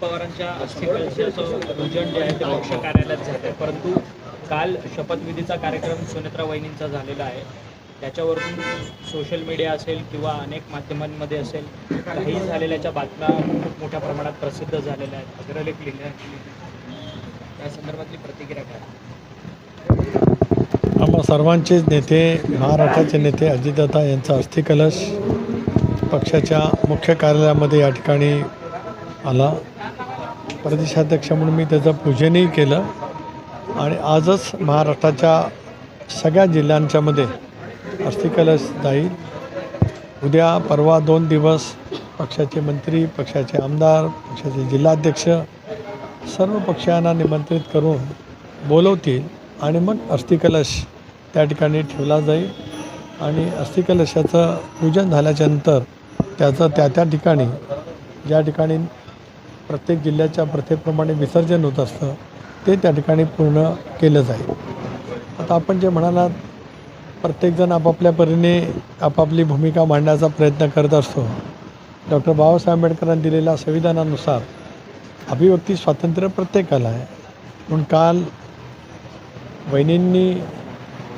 पवारांच्या अस्थिकलशाचं पूजन जे आहे ते पक्ष कार्यालयात झालं आहे परंतु काल शपथविधीचा कार्यक्रम सुनेत्रा वहिनींचा झालेला आहे. त्याच्यावरून सोशल मीडिया असेल किंवा अनेक माध्यमांमध्ये असेल काही झालेल्याच्या बातम्या खूप मोठ्या प्रमाणात प्रसिद्ध झालेल्या आहेत. अग्रलेख लिहिल्या त्या संदर्भातली प्रतिक्रिया काय? आम्हा सर्वांचेच नेते महाराष्ट्राचे नेते अजितदादा यांचा अस्थिकलश पक्षाच्या मुख्य कार्यालयामध्ये या ठिकाणी आला. प्रदेशाध्यक्ष म्हणून मी त्याचं पूजनही केलं. आणि आजच महाराष्ट्राच्या सगळ्या जिल्ह्यांच्यामध्ये अस्थिकलश जाईल उद्या परवा दोन दिवस पक्षाचे मंत्री पक्षाचे आमदार पक्षाचे जिल्हाध्यक्ष सर्व पक्षांना निमंत्रित करून बोलवतील आणि मग अस्थिकलश त्या ठिकाणी ठेवला जाईल. आणि अस्थिकलशाचं पूजन झाल्याच्यानंतर त्याचं त्या त्या ठिकाणी ज्या ठिकाणी प्रत्येक जिल्ह्याच्या प्रथेप्रमाणे विसर्जन होत असतं ते त्या ठिकाणी पूर्ण केलं जाईल. आता आपण जे म्हणालात प्रत्येकजण आपापल्या परीने आपापली भूमिका मांडण्याचा प्रयत्न करत असतो. डॉक्टर बाबासाहेब आंबेडकरांनी दिलेल्या संविधानानुसार अभिव्यक्ती स्वातंत्र्य प्रत्येकाला आहे. म्हणून काल वहिनींनी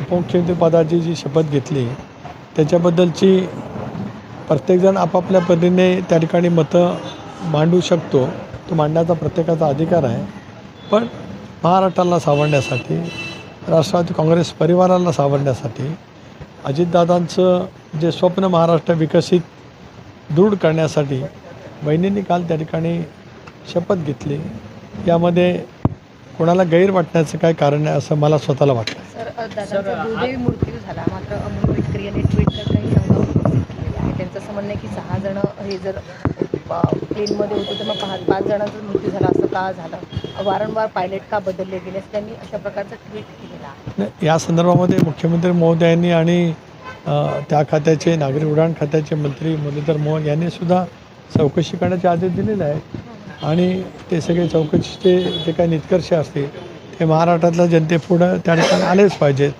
उपमुख्यमंत्रीपदाची जी शपथ घेतली त्याच्याबद्दलची प्रत्येकजण आपापल्या परीने त्या ठिकाणी मतं मांडू शकतो. तो मांडण्याचा प्रत्येकाचा अधिकार आहे. पण महाराष्ट्राला सावरण्यासाठी राष्ट्रवादी काँग्रेस परिवाराला सावरण्यासाठी अजितदादांचं जे स्वप्न महाराष्ट्र विकसित दृढ करण्यासाठी बहिणींनी काल त्या ठिकाणी शपथ घेतली. यामध्ये कोणाला गैर वाटण्याचं काय कारण आहे असं मला स्वतःला वाटतं. सर त्यांचं असं म्हणणं की सहा जण हे जर प- प्लेनमध्ये होतो तेव्हा पाच पाच जणांचा मृत्यू झाला असं का झालं? वारंवार पायलट का बदलले गेले? त्यांनी अशा प्रकारचं ट्विट केलेला या संदर्भामध्ये मुख्यमंत्री महोदयांनी आणि त्या खात्याचे नागरी उड्डाण खात्याचे मंत्री मुरलीधर मोहन यांनी सुद्धा चौकशी करण्याचे आदेश दिलेले आहेत. आणि ते सगळे चौकशीचे जे काही निष्कर्ष असतील ते महाराष्ट्रातल्या जनतेपुढं त्या ठिकाणी आलेच पाहिजेत.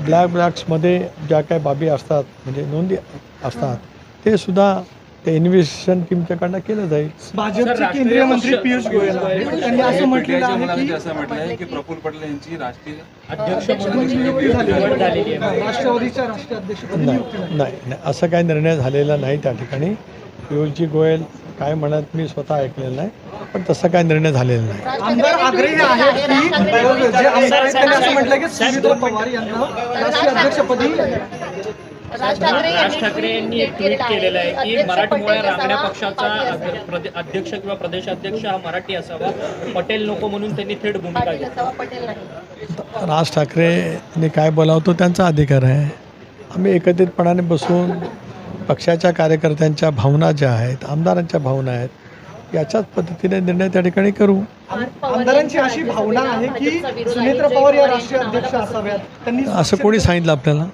ब्लॅक ब्लॅक्समध्ये ज्या काही बाबी असतात म्हणजे नोंदी असतात ते सुद्धा ते इन्व्हेस्टिगेशन टीमच्याकडनं केलं जाईल भाजपचे राष्ट्रीय केंद्रीय मंत्री पियुष गोयल आहेत. त्यांनी असं म्हटलेलं आहे की असं म्हटलंय की प्रफुल्ल पटेल यांची राष्ट्रीय अध्यक्ष नियुक्ती झाली आहे राष्ट्रवादीच्या राष्ट्रीय अध्यक्षपदी नियुक्ती झाली नाही नाही असं काही निर्णय झालेला नाही त्या ठिकाणी पियुषजी गोयल काय म्हणत मी स्वतः ऐकलेलं नाही पण तसा काही निर्णय झालेला नाही आमदार आग्रही आहेत की जे आमदार आहेत त्यांनी असं म्हटलं की सुमित्रा पवार यांना राष्ट्रीय अध्यक्षपदी राज ठाकरे यांनी एक ट्विट केलेलं आहे की मराठमोळ्या असावा, पक्षाचा अध्यक्ष किंवा प्रदेशाध्यक्ष हा मराठी असावा. पटेल नको म्हणून त्यांनी थेट भूमिका घेतली. असावा पटेल नाही. राज ठाकरेने काय बोलावं तो त्यांचा अधिकार आहे. आम्ही एकत्रितपणाने बसून पक्षाच्या कार्यकर्त्यांच्या भावना ज्या आहेत आमदारांच्या भावना आहेत याच्याच पद्धतीने निर्णय त्या ठिकाणी करू. आमदारांची अशी भावना आहे की सुमित्रा पवार या राष्ट्रीय अध्यक्ष असाव्यात. त्यांनी असं कोणी सांगितलं आपल्याला?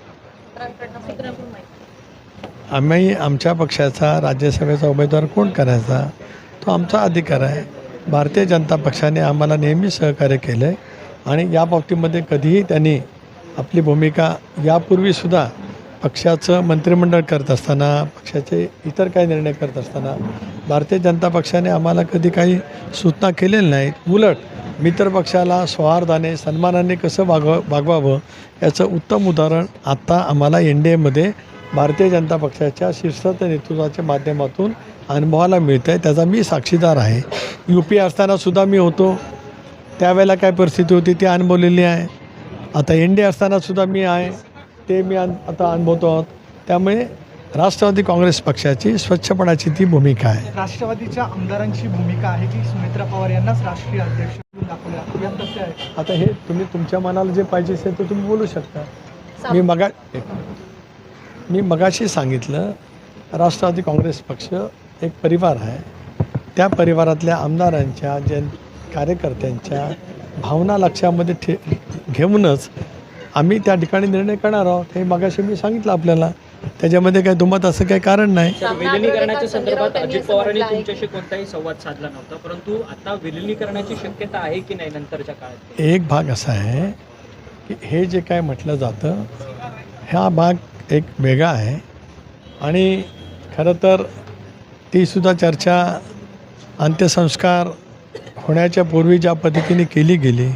आम्ही आमच्या पक्षाचा राज्यसभेचा उमेदवार कोण करायचा? तो आमचा अधिकार आहे. भारतीय जनता पक्षाने आम्हाला नेहमी सहकार्य केलं आहे आणि या बाबतीमध्ये कधीही त्यांनी आपली भूमिका यापूर्वीसुद्धा पक्षाचं मंत्रिमंडळ करत असताना पक्षाचे इतर काही निर्णय करत असताना भारतीय जनता पक्षाने आम्हाला कधी काही सूचना केलेल्या नाहीत. उलट मित्र पक्षाला सौहार्दाने सन्मानाने कसं वागव वागवावं याचं उत्तम उदाहरण आत्ता आम्हाला एन डी एमध्ये भारतीय जनता पक्षाच्या शीर्षस्थ नेतृत्वाच्या माध्यमातून अनुभवाला मिळतं आहे त्याचा मी साक्षीदार आहे. यू पी असतानासुद्धा मी होतो. त्यावेळेला काय परिस्थिती होती ती अनुभवलेली आहे. आता एन डी असतानासुद्धा मी आहे. ते मी अन आता अनुभवतो आहोत. त्यामुळे राष्ट्रवादी काँग्रेस पक्षाची स्वच्छपणाची ती भूमिका आहे. राष्ट्रवादीच्या आमदारांची भूमिका आहे की सुमित्रा पवार यांनाच राष्ट्रीय अध्यक्ष म्हणून दाखवले यात तथ्य आहे? आता हे तुम्ही तुमच्या मनाला जे पाहिजे असेल ते तुम्ही बोलू शकता. मी मगा मी मगाशी सांगितलं राष्ट्रवादी काँग्रेस पक्ष एक परिवार आहे. त्या परिवारातल्या आमदारांच्या जन कार्यकर्त्यांच्या भावना लक्षामध्ये ठे घेऊनच आम्ही त्या ठिकाणी निर्णय करणार आहोत. हे मगाशी मी सांगितलं आपल्याला. त्याच्यामध्ये काही दुमत असं काही कारण नाही. विलिनीकरणाच्या संदर्भात अजित पवारांनी तुमच्याशी कोणताही संवाद साधला नव्हता परंतु आता विलिनीकरणाची शक्यता आहे की नाही नंतरच्या काळात? एक भाग असा आहे की हे जे काय म्हटलं जातं हा भाग एक वेगळा आहे. आणि खरं तर तीसुद्धा चर्चा अंत्यसंस्कार होण्याच्या पूर्वी ज्या पद्धतीने केली गेली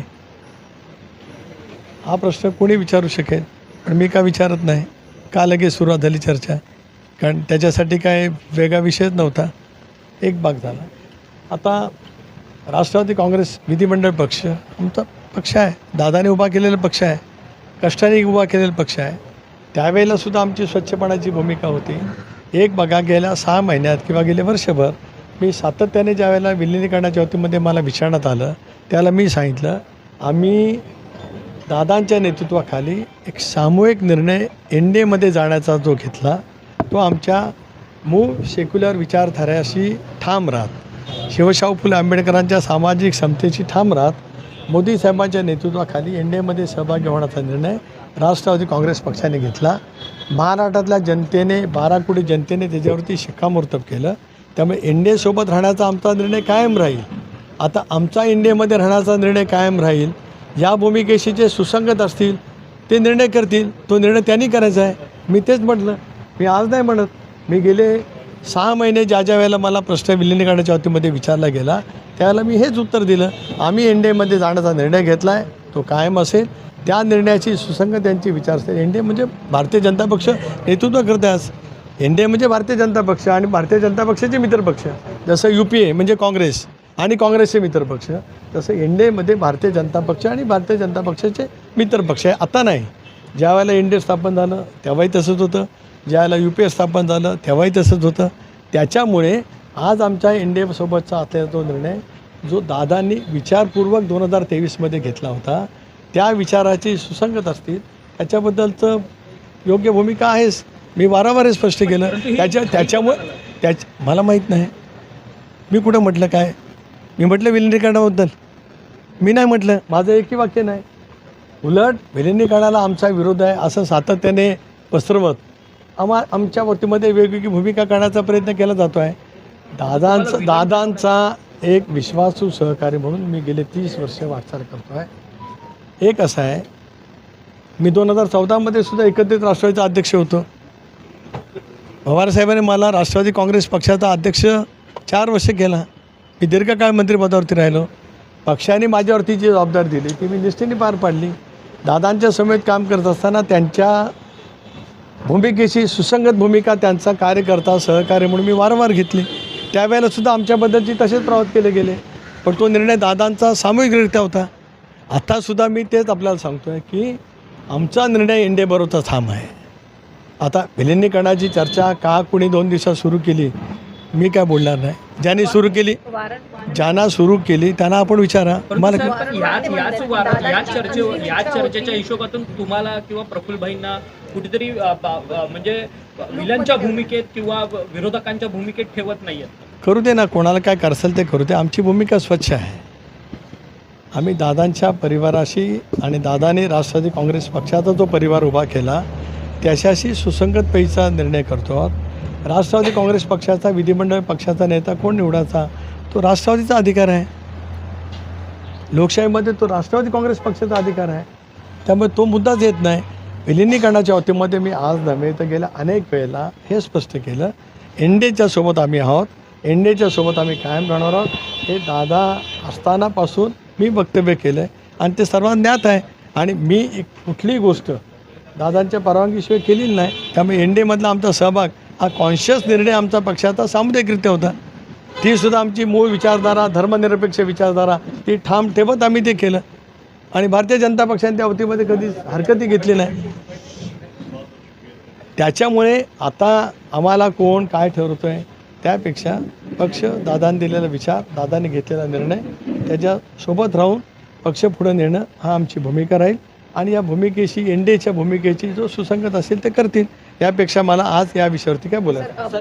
हा प्रश्न कोणी विचारू शकेल? पण मी का विचारत नाही? का लगेच सुरुवात झाली चर्चा? कारण त्याच्यासाठी काय वेगळा विषयच नव्हता. एक भाग झाला. आता राष्ट्रवादी काँग्रेस विधिमंडळ पक्ष आमचा पक्ष आहे. दादाने उभा केलेला पक्ष आहे. कष्टाने उभा केलेला पक्ष आहे. त्यावेळेला सुद्धा आमची स्वच्छपणाची भूमिका होती. एक बघा गेल्या सहा महिन्यात किंवा गेले वर्षभर मी सातत्याने ज्या वेळेला विलिनीकरणाच्या वतीमध्ये मला विचारण्यात आलं त्याला मी सांगितलं आम्ही दादांच्या नेतृत्वाखाली एक सामूहिक निर्णय एन डी एमध्ये जाण्याचा जो घेतला तो आमच्या मूळ सेक्युलर विचारधाऱ्याशी ठाम राहत. शिवशाहू फुले आंबेडकरांच्या सामाजिक क्षमतेशी ठाम राहत. मोदी साहेबांच्या नेतृत्वाखाली एन डी एमध्ये सहभागी होण्याचा निर्णय राष्ट्रवादी काँग्रेस पक्षाने घेतला. महाराष्ट्रातल्या जनतेने बारा कोटी जनतेने त्याच्यावरती शिक्कामोर्तब केलं. त्यामुळे एन डी एसोबत राहण्याचा आमचा निर्णय कायम राहील. आता आमचा एन डी एमध्ये राहण्याचा निर्णय कायम राहील. या भूमिकेशी जे सुसंगत असतील ते निर्णय करतील. तो निर्णय त्यांनी करायचा आहे. मी तेच म्हटलं. मी आज नाही म्हणत. मी गेले सहा महिने ज्या ज्या वेळेला मला प्रश्न विलिनीकरणाच्या वतीमध्ये विचारला गेला त्यावेळेला मी हेच उत्तर दिलं. आम्ही एन डी एमध्ये जाण्याचा निर्णय घेतला आहे तो कायम असेल. त्या निर्णयाची सुसंगत त्यांची विचार एन डी ए म्हणजे भारतीय जनता पक्ष नेतृत्व करते आज एन डी ए म्हणजे भारतीय जनता पक्ष आणि भारतीय जनता पक्षाचे मित्रपक्ष जसं यू पी ए म्हणजे काँग्रेस आणि काँग्रेसचे मित्रपक्ष तसं एन डी एमध्ये भारतीय जनता पक्ष आणि भारतीय जनता पक्षाचे मित्रपक्ष आहे आता नाही. ज्या वेळेला एन डी ए स्थापन झालं तेव्हाही तसंच होतं. ज्या वेळेला यू पी ए स्थापन झालं तेव्हाही तसंच होतं. त्याच्यामुळे आज आमच्या एन डी एसोबतचा असलेला तो निर्णय जो दादांनी विचारपूर्वक दोन हजार तेवीसमध्ये घेतला होता त्या विचाराची सुसंगत असतील. त्याच्याबद्दलचं योग्य भूमिका आहेच मी वारंवार स्पष्ट केलं. त्याच्या त्याच्यामुळे त्याच मला माहीत नाही. मी कुठं म्हटलं काय? मी म्हटलं विलिनीकरणाबद्दल. मी नाही म्हटलं. माझं एकही वाक्य नाही. उलट विलिनीकरणाला आमचा विरोध आहे असं सातत्याने पसरवत आम्हा आमच्या वतीमध्ये वेगवेगळी भूमिका करण्याचा प्रयत्न केला जातो आहे. दादांचा दादांचा एक विश्वासू सहकारी म्हणून मी गेले तीस वर्ष वाटचाल करतो आहे एक असं आहे. मी दोन हजार चौदामध्ये सुद्धा एकत्रित राष्ट्रवादीचा अध्यक्ष होतो. पवारसाहेबांनी मला राष्ट्रवादी काँग्रेस पक्षाचा अध्यक्ष चार वर्ष केला. मी दीर्घकाळ मंत्रिपदावरती राहिलो. पक्षाने माझ्यावरती जी जबाबदारी दिली ती मी निष्ठेने पार पाडली. दादांच्या समेत काम करत असताना त्यांच्या भूमिकेशी सुसंगत भूमिका त्यांचा कार्यकर्ता सहकार्य म्हणून मी वारंवार घेतली. त्यावेळेला सुद्धा आमच्याबद्दलची तसेच प्रवास केले गेले. पण तो निर्णय दादांचा सामूहिकरित्या होता. आत्तासुद्धा मी तेच आपल्याला सांगतो आहे की आमचा निर्णय इंडियाबरोबरचा ठाम आहे. आता विलिनीकरणाची चर्चा का कुणी दोन दिवसात सुरू केली मी काय बोलणार नाही. ज्यांनी सुरू केली ज्यांना सुरू केली त्यांना आपण विचारा. मला चर्चेच्या हिशोबातून तुम्हाला किंवा प्रफुल्लभाईंना कुठेतरी म्हणजे विलनच्या भूमिकेत किंवा विरोधकांच्या भूमिकेत ठेवत नाहीयेत. करू दे ना कोणाला काय करसेल ते करू दे. आमची भूमिका स्वच्छ आहे. आम्ही दादांच्या परिवाराशी आणि दादाने राष्ट्रवादी काँग्रेस पक्षाचा जो परिवार उभा केला त्याच्याशी सुसंगत पैसा निर्णय करतो. आहोत राष्ट्रवादी काँग्रेस पक्षाचा विधिमंडळ पक्षाचा नेता कोण निवडायचा? तो राष्ट्रवादीचा अधिकार आहे. लोकशाहीमध्ये तो राष्ट्रवादी काँग्रेस पक्षाचा अधिकार आहे. त्यामुळे तो मुद्दाच येत नाही. विलिनीकरणाच्या बाबतीमध्ये मी आज नव्हे तर गेल्या अनेक वेळेला हे स्पष्ट केलं. एन डी एच्या सोबत आम्ही आहोत. एन डी एच्या सोबत आम्ही कायम राहणार आहोत. हे दादा असतानापासून मी वक्तव्य केलं आहे आणि ते सर्वांना ज्ञात आहे. आणि मी एक कुठलीही गोष्ट दादांच्या परवानगीशिवाय केलेली नाही. त्यामुळे एन डी एमधला आमचा सहभाग हा कॉन्शियस निर्णय आमचा पक्षाचा सामुदायिकरित्या होता. ती सुद्धा आमची मूळ विचारधारा धर्मनिरपेक्ष विचारधारा ती ठाम ठेवत आम्ही ते केलं. आणि भारतीय जनता पक्षाने त्या वतीमध्ये कधीच हरकती घेतली नाही. त्याच्यामुळे आता आम्हाला कोण काय ठरवतो आहे त्यापेक्षा पक्ष दादाने दिलेला विचार दादाने घेतलेला निर्णय त्याच्यासोबत राहून पक्ष पुढे नेणं हा आमची भूमिका राहील. आणि या भूमिकेशी एन डी एच्या भूमिकेची जो सुसंगत असेल ते करतील यापेक्षा मला आज या विषयावरती काय बोलायचं?